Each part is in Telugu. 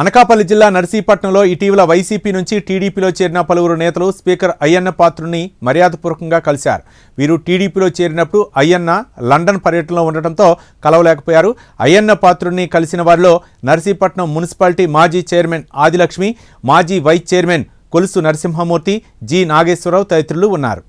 అనకాపల్లి జిల్లా నర్సీపట్నంలో ఇటీవల వైసీపీ నుంచి టీడీపీలో చేరిన పలువురు నేతలు స్పీకర్ అయ్యన్న పాత్రుని మర్యాదపూర్వకంగా కలిశారు. వీరు టీడీపీలో చేరినప్పుడు అయ్యన్న లండన్ పర్యటనలో ఉండటంతో కలవలేకపోయారు. అయ్యన్న పాత్రుని కలిసిన వారిలో నర్సీపట్నం మున్సిపాలిటీ మాజీ చైర్మన్ ఆదిలక్ష్మి మాజీ vice chairman Kolusu Narasimhamurthy G Nageswara Rao తదితరులు ఉన్నారు.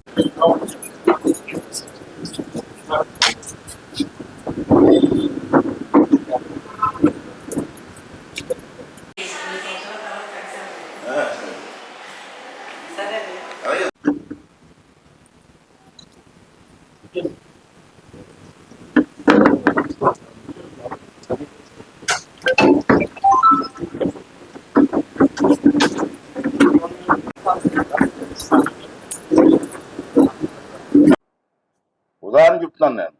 ఉదాహరణ చెప్తున్నాను నేను.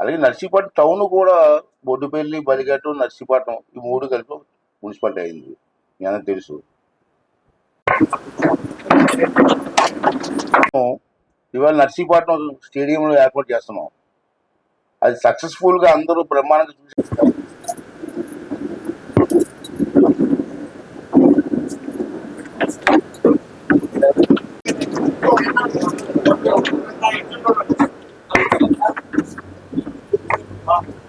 అలాగే నర్సీపట్నం టౌన్ కూడా బొడ్డుపల్లి బలిగట్టు నర్సీపట్నం ఈ మూడు కలిపి మున్సిపాలిటీ అయింది. నేను తెలుసు? ఇవాళ నర్సీపట్నం స్టేడియంలో ఏర్పాటు చేస్తున్నాం. అది సక్సెస్ఫుల్గా అందరూ బ్రహ్మాండంగా చూసి ます。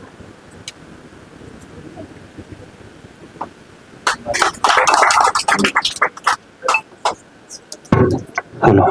হলো